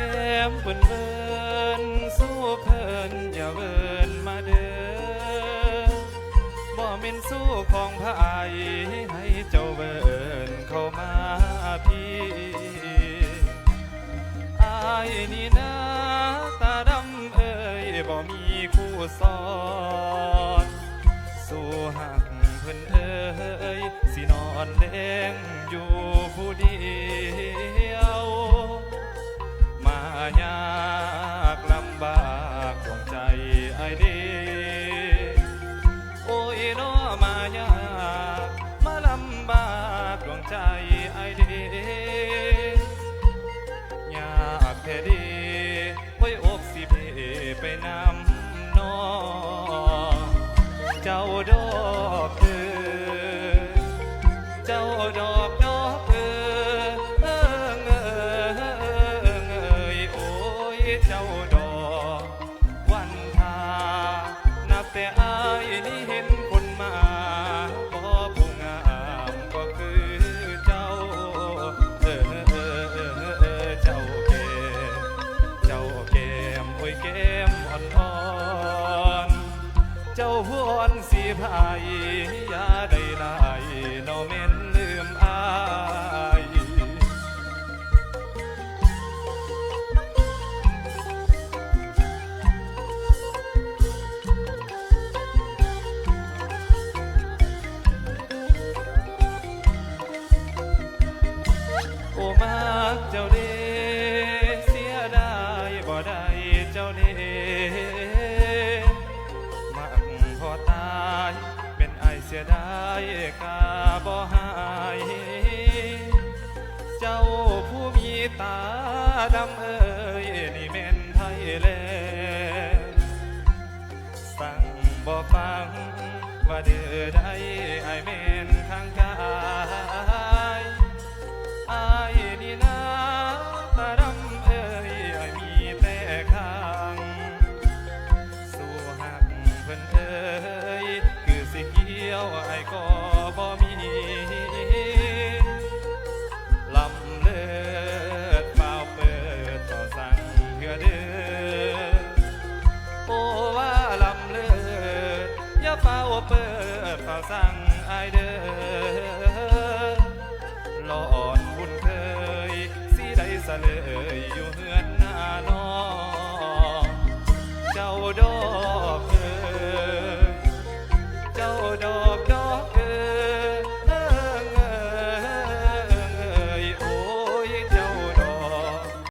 ก้มเบิ่นเบินสู้เพิ่นอย่าเบินมาเด้อบ่แม่นสู้ของพระไอายให้เจ้าเบินเข้ามาพี่อายนี่นะตาดำเอ่ยบ่มีคู่สอนสู่หักเพิ่นเอ่ยสินอนเล่งอยู่ผู้เดียว วงใจไอเดี โอ้ยน้อมายากมาลำบากดวงใจไอเดีอยากแค่ดีไว้อกสิเพไปนำนอเจ้าดอกเอ๋ยเจ้าดอกดอกเอ๋ยเอิงเอิงเอ่ยโอ้ยเจ้าดอก แต่อายนี่เห็นคนมาบ่ผู้งามก็คือเจ้า เออเออเออเออเจ้าแก้มเจ้าแก้มโอ้ยแก้มอ่อนอนเจ้าพวนสีพายยาได้ลาย อ้มากเจ้าเด้เสียดายบ่ได้เจ้าเด้มักพอตายเป็นไอเสียดายกาบ่หายเจ้าผู้มีตาดำเอ่ยนี่แม่นไทยแลสั่งบ่ฟังว่าเดือได้ไอายแม่น เปิดเฝ้าสั่งไอเดอร์หลอนคุนเคยสีไดสะเลยอยู่เฮือนหน้านอเจ้าดอก